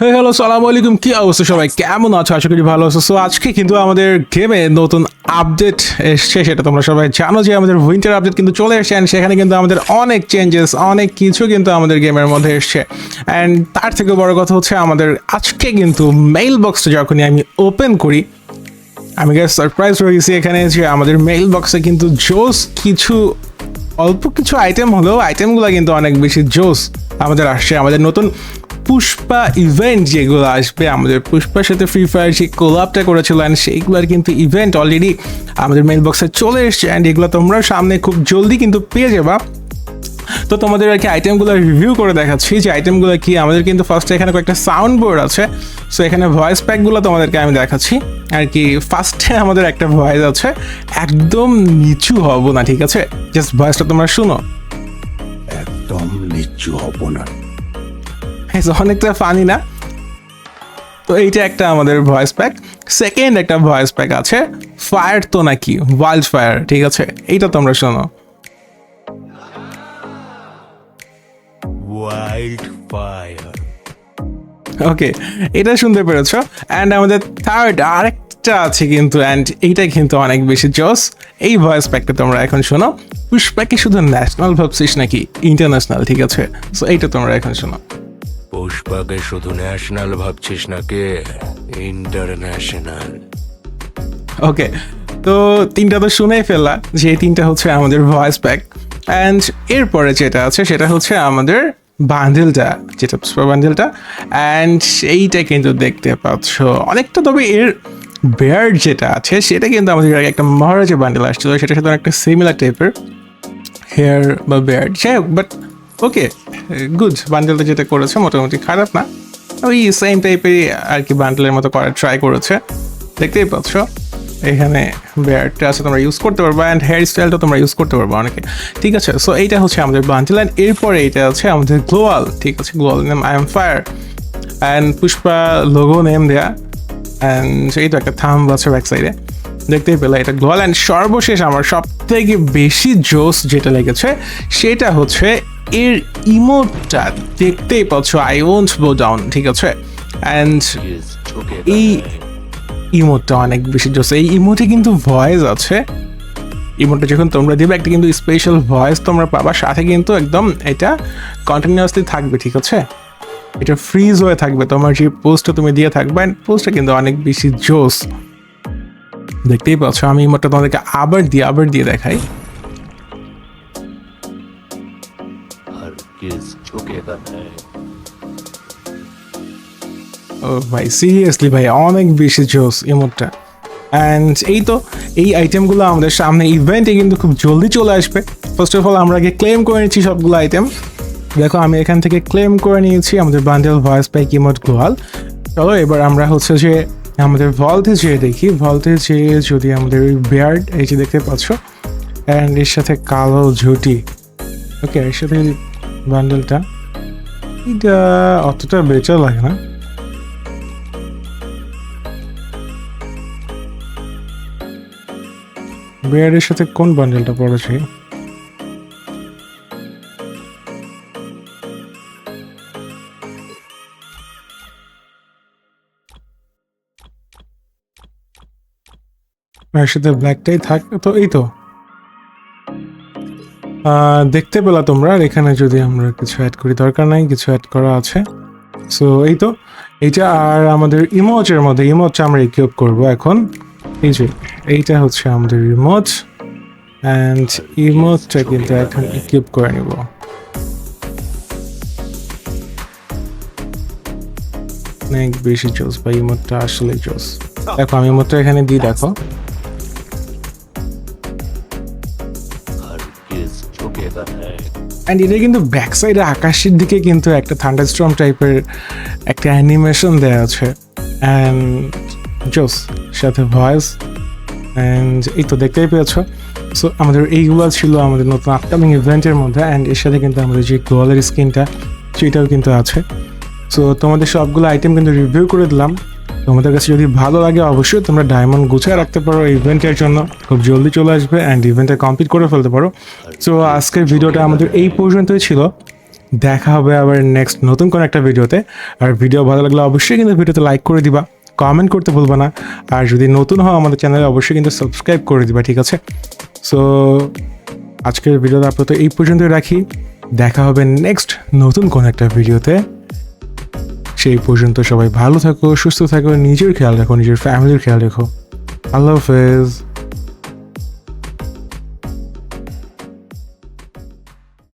হে hello সালাম আলাইকুম কি অবস্থা সবাই? কেমন আছো? আশা করি ভালো আছো। সো আজকে কিন্তু আমাদের গেমে নতুন আপডেট এসছে, সেটা তোমরা সবাই জানো যে আমাদের উইন্টার আপডেট কিন্তু চলে এসছে অ্যান্ড সেখানে কিন্তু আমাদের অনেক চেঞ্জেস অনেক কিছু কিন্তু আমাদের গেমের মধ্যে এসছে। অ্যান্ড তার থেকে বড় কথা হচ্ছে আমাদের আজকে কিন্তু মেইল বক্সটা যখনই আমি ওপেন করি, আমি গ্যাস সারপ্রাইজ হয়ে গেছি এখানে যে আমাদের মেইল বক্সে কিন্তু জোস কিছু, অল্প কিছু আইটেম হলেও আইটেমগুলো কিন্তু অনেক বেশি জোস আমাদের আসছে। আমাদের নতুন পুষ্পা ইভেন্ট যেগুলো আসবে, আমাদের পুষ্পার সাথে ফ্রি ফায়ার যে কোলাপটা করেছিল অ্যান্ড সেইগুলোর কিন্তু ইভেন্ট অলরেডি আমাদের মেইল বক্সে চলে এসছে অ্যান্ড এগুলো তোমরা সামনে খুব জলদি কিন্তু পেয়ে যাবা। তো তোমাদের আর কি আইটেমগুলো রিভিউ করে দেখাচ্ছি যে আইটেমগুলো কি, আমাদের কিন্তু ফার্স্টে এখানে কয়েকটা সাউন্ড বোর্ড আছে। সো এখানে ভয়েস প্যাকগুলো তোমাদেরকে আমি দেখাচ্ছি। আর কি ফার্স্টে আমাদের একটা ভয়েস আছে, একদম নিচু হব না, ঠিক আছে? জাস্ট ভয়েসটা তোমরা শুনো। একদম নিচু হব না। অনেকটা ফানি না? তো এইটা একটা আমাদের ভয়েস প্যাক সেকেন্ড একটা ভয়েস প্যাক আছে ফায়ার তো নাকি? ওয়াইল্ড ফায়ার ঠিক আছে? এইটা তোমরা শোনো। ওয়াইল্ড ফায়ার ওকে এটা শুনতে পেরেছ? অ্যান্ড আমাদের থার্ড আরেকটা আছে কিন্তু অ্যান্ড এইটা কিন্তু অনেক বেশি জস। এই ভয়েস প্যাকটা তোমরা এখন শোনো। পুষ্পাকে শুধু ন্যাশনাল ভাবছিস নাকি? ইন্টারন্যাশনাল ঠিক আছে? সো এইটা তোমরা এখন শোনো। পুষ্পাকে শুধু ন্যাশনাল ভাবছিস নাকি ইন্টারন্যাশনাল ওকে তো তিনটা তো শুনেই ফেললা যে তিনটা হচ্ছে আমাদের ভয়েস প্যাক অ্যান্ড এরপরে যেটা আছে সেটা হচ্ছে আমাদের বান্ডেলটা যেটা পুষ্পা বান্ডেলটা অ্যান্ড এইটা কিন্তু দেখতে পাচ্ছ। অনেকটা তবে এর বেয়ার যেটা আছে, সেটা কিন্তু আমাদের আগে একটা মহারাজা বান্ডেল আসছিল, সেটার সাথে একটা সিমিলার টাইপের হেয়ার বা বেয়ার যাই হোক বাট ওকে গুড বান্ডেলটা যেটা করেছে মোটামুটি খারাপ না। ওই সেম টাইপেরই আর কি বান্ডেলের মতো করার ট্রাই করেছে। দেখতেই পাচ্ছ, এখানে বেয়ারটা আছে, তোমরা ইউজ করতে পারবে অ্যান্ড হেয়ার স্টাইলটা তোমরা ইউজ করতে পারবে অনেকে। ঠিক আছে সো এইটা হচ্ছে আমাদের বান্ডেল অ্যান্ড এরপরে এটা হচ্ছে আমাদের গ্লোয়াল ঠিক আছে গ্লোয়াল name I am fire and Pushpa logo name দেয়া। অ্যান্ড এই তো একটা থাম আছে ব্যাক সাইডে দেখতেই পেলে, এটা গ্লোয়াল অ্যান্ড সর্বশেষ আমার সব থেকে বেশি জোস যেটা লেগেছে, সেটা হচ্ছে এর ইমোটটা দেখতেই পাচ্ছ আই ওন্ট গো ডাউন ঠিক আছে? অ্যান্ড এই ইমোটটা অনেক বেশি জোস। এই ইমোটে কিন্তু ভয়েস আছে। ইমোটটা যখন তোমরা দিবে একটা কিন্তু স্পেশাল ভয়েস তোমরা পাবা। সাথে কিন্তু একদম এটা কন্টিনিউয়াসলি থাকবে ঠিক আছে? এটা ফ্রিজ হয়ে থাকবে। তোমার যে পোস্টটা তুমি দিয়ে থাকবে অ্যান্ড পোস্টটা কিন্তু অনেক বেশি জোস। দেখতেই পাচ্ছ আমি ইমোটটা তোমাদেরকে আবার দিয়ে আবার দিয়ে দেখাই। is together ও ভাই সিরিয়াসলি ভাই, অনেক বেশি জোস ইমোটটা অ্যান্ড এই তো, এই আইটেমগুলো আমাদের সামনে ইভেন্টে কিন্তু খুব জলদি চলে আসবে। ফার্স্ট অফ অল আমরা আগে ক্লেম করে নিচ্ছি সবগুলো আইটেম দেখো, আমি এখান থেকে ক্লেম করে নিয়েছি আমাদের বান্ডেল ভয়েস প্যাক ইমোট গ্লোয়াল চলো, এবার আমরা হচ্ছে যে আমাদের ভল্টে যেয়ে দেখি। ভল্টে যেয়ে যদি আমাদের ওই বিয়ার্ড এই যে দেখতে পাচ্ছ অ্যান্ড এর সাথে কালো ঝুটি। ওকে এর সাথে বান্ডেলটা এটা অতটা বেটার লাগে না। বেয়ারের সাথে কোন বান্ডেলটা পড়েছে সাথে ব্ল্যাকটাই থাক, তো এই তো। দেখতে পেলা তোমরা এখানে যদি আমরা কিছু অ্যাড করি, দরকার নাই, কিছু অ্যাড করা আছে। সো এই তো, এইটা আর আমাদের ইমোচের মধ্যে ইমোচটা আমরা ইকুইপ করব এখন। এই যে, এইটা হচ্ছে আমাদের ইমোচ অ্যান্ড ইমোচটা কিন্তু এখন ইকুইপ করে নিব। অনেক বেশি জোস বা ইমোটটা আসলে জোস দেখো, আমি ইমোটটা এখানে দিই, দেখো। অ্যান্ড এটা কিন্তু ব্যাক সাইডে আকাশের দিকে কিন্তু একটা থান্ডারস্ট্রম টাইপের একটা অ্যানিমেশন দেওয়া আছে। অ্যান্ড জোস সাথে ভয়েস অ্যান্ড এই তো দেখতেই পেয়েছ। সো আমাদের এইগুলো ছিল আমাদের নতুন আপকামিং ইভেন্টের মধ্যে অ্যান্ড এর সাথে কিন্তু আমাদের যে গোয়ালের স্কিনটা সেটাও কিন্তু আছে। সো তোমাদের সবগুলো আইটেম কিন্তু রিভিউ করে দিলাম। তোমাদের কাছে যদি ভালো লাগে, অবশ্যই তোমরা ডায়মন্ড গুছিয়ে রাখতে পারো ইভেন্টের জন্য। খুব জলদি চলে আসবে অ্যান্ড ইভেন্টটা কমপ্লিট করে ফেলতে পারো। সো আজকের ভিডিওটা আমাদের এই পর্যন্তই ছিল। দেখা হবে আবার নেক্সট নতুন কোনো একটা ভিডিওতে। আর ভিডিও ভালো লাগলে অবশ্যই কিন্তু ভিডিওতে লাইক করে দিবা। কমেন্ট করতে ভুলবা না। আর যদি নতুন হও আমাদের চ্যানেলে অবশ্যই কিন্তু সাবস্ক্রাইব করে দিবা, ঠিক আছে? সো আজকের ভিডিওটা আপাতত এই পর্যন্তই রাখি। দেখা হবে নেক্সট নতুন কোনো একটা ভিডিওতে। সেই পর্যন্ত সবাই ভালো থাকো, সুস্থ থাকো, নিজের খেয়াল রাখো, নিজের ফ্যামিলির খেয়াল রাখো। আল্লাহ হাফেজ।